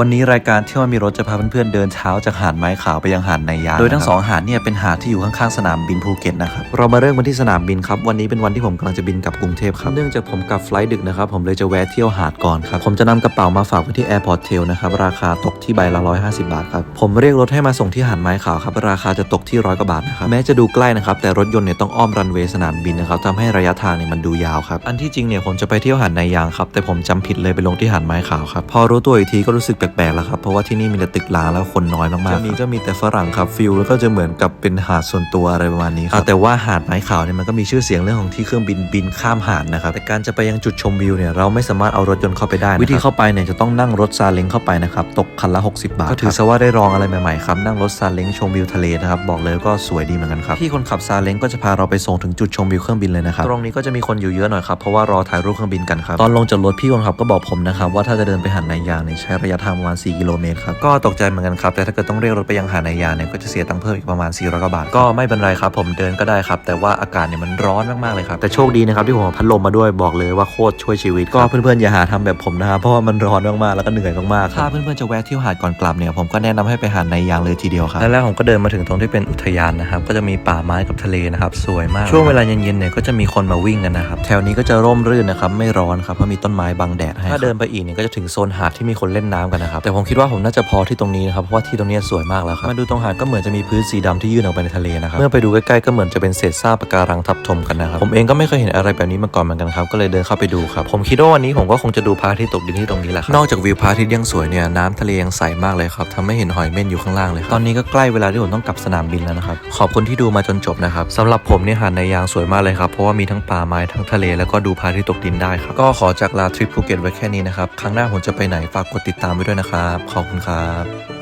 วันนี้รายการเที่ยวมีรถจะพาเพื่อนๆเดินเช้าจากหาดไม้ขาวไปยังหาดนายางโดยทั้งสองหาดเนี่ยเป็นหาดที่อยู่ข้างๆสนามบินภูเก็ตนะครับเรามาเริ่มกันที่สนามบินครับวันนี้เป็นวันที่ผมกำลังจะบินกลับกรุงเทพครับเนื่องจากผมกลับไฟลท์ดึกนะครับผมเลยจะแวะเที่ยวหาดก่อนครับผมจะนำกระเป๋ามาฝากไว้ที่แอร์พอร์ตเทลนะครับราคาตกที่ใบละ150 บาทครับผมเรียกรถให้มาส่งที่หาดไม้ขาวครับราคาจะตกที่ร้อยกว่าบาทนะครับแม้จะดูใกล้นะครับแต่รถยนต์เนี่ยต้องอ้อมรันเวย์สนามบินนะครับทำให้ระยะทางเนี่ยมันดูยาวครับอันที่จริงเนี่ยผมจะไปเที่ยวหาดนายางครับแต่ผมจำผิดเลยไปลงที่หาดไม้ขาวครับพอรู้ตัวอีกทีก็รู้สึกแปลกๆแล้วครับ เพราะว่าที่นี่มีแต่ตึกร้างแล้วคนน้อยมากๆจะมีก็มีแต่ฝรั่งครับฟิลแล้วก็จะเหมือนกับเป็นหาดส่วนตัวอะไรประมาณนี้ครับแต่ว่าหาดไม้ขาวเนี่ยมันก็มีชื่อเสียงเรื่องของที่เครื่องบินบินข้ามหาดนะครับแต่การจะไปยังจุดชมวิวเนี่ยเราไม่สามารถเอารถยนต์เข้าไปได้นะครับวิธีเข้าไปเนี่ยจะต้องนั่งรถซาเล้งเข้าไปนะครับตกคันละ 60 บาทก็ถือซะว่าได้ลองอะไรใหม่ๆครับนั่งรถซาเล้งชมวิวทะเลนะครับบอกเลยก็สวยดีเหมือนกันครับพี่คนขับซาเล้งก็จะพาเราไปส่งถึงจุดชมวิวเครื่องบินเลยนะครับตรงนี้ก็จะมีคนอยู่เยอะหน่อยครับเพราะว่ารอถ่ายรูปเครื่องบินกันครับตอนลงจากรถพี่คนขับก็บอกผมนะครับว่าถ้าจะเดินไปหาดนายางเนี่ยใช้ระยะทางประมาณ 4 กิโลเมตรครับ ก็ตกใจเหมือนกันครับ แต่ถ้าเกิดต้องเรียกรถไปยังหาดนายางเนี่ยก็จะเสียตังค์เพิ่มอีกประมาณ400กว่าบาท ก็ไม่เป็นไรครับ ผมเดินก็ได้ครับ แต่ว่าอากาศเนี่ยมันร้อนมากๆเลยครับ แต่โชคดีนะครับที่ผมเอาพัดลมมาด้วยบอกเลยว่าโคตรช่วยชีวิต ก็เพื่อนๆอย่าหาทำแบบผมนะครับ เพราะว่ามันร้อนมากๆแล้วก็เหนื่อยมากๆถ้าเพื่อนๆจะแวะเที่ยวหาดก่อนกลับเนี่ยผมก็แนะนำให้ไปหาดนายางเลยทีเดียวครับแล้วผมก็เดินมาถึงตรงที่เป็นอุทยานนะครับ ก็จะมีป่าไม้กับทะเลนะครับสวยมาก ช่วงเวลาเย็นๆเนี่ยก็จะมีคนมาวิ่งกันนะครับ แถวนี้ก็จะร่มรื่นนะครับไม่ร้อนครับเพราะมีต้นไม้บังแดดให้ถ้าเดินไปอีกเนี่ยก็จะถึงโซนหาดที่มีคนเล่นน้ำกันนะครับแต่ผมคิดว่าผมน่าจะพอที่ตรงนี้นะครับเพราะว่าที่ตรงนี้สวยมากแล้วครับมาดูตรงหาดก็เหมือนจะมีพื้นสีดำที่ยื่นออกไปในทะเลนะครับเมื่อไปดูใกล้ๆก็เหมือนจะเป็นเศษซากปะการังทับถมกันนะครับผมเองก็ไม่เคยเห็นอะไรแบบนี้มาก่อนเหมือนกันครับก็เลยเดินเข้าไปดูครับผมคิดว่าวันนี้ผมก็คงจะดูพระอาทิตย์ตกดินที่ตรงนี้แหละครับนอกจากวิวพระอาทิตย์ยังสวยเนี่ยน้ำทะเลยังใสมากเลยครับทำให้เห็นหอยเม่นอยู่ข้างล่างเลยครับตอนนี้ก็ใกล้เวลาที่ผมต้องกลับสนามบินแล้วนะครับขอบคุณที่ดูมาจนจบนะครับสำหรับผมเนี่ยหาดในยางสวยมากเลยครับเพราะว่ามีทั้งป่าไม้ทั้งทะเลแล้วก็ดูพระอาทิตย์ตกดินได้ครับก็ขอจากลาทริปภูเก็ตไว้แค่นี้นะครับครั้งหน้าผมจะไปไหนฝากกดติดตามไว้ด้วยนะครับ ขอบคุณครับ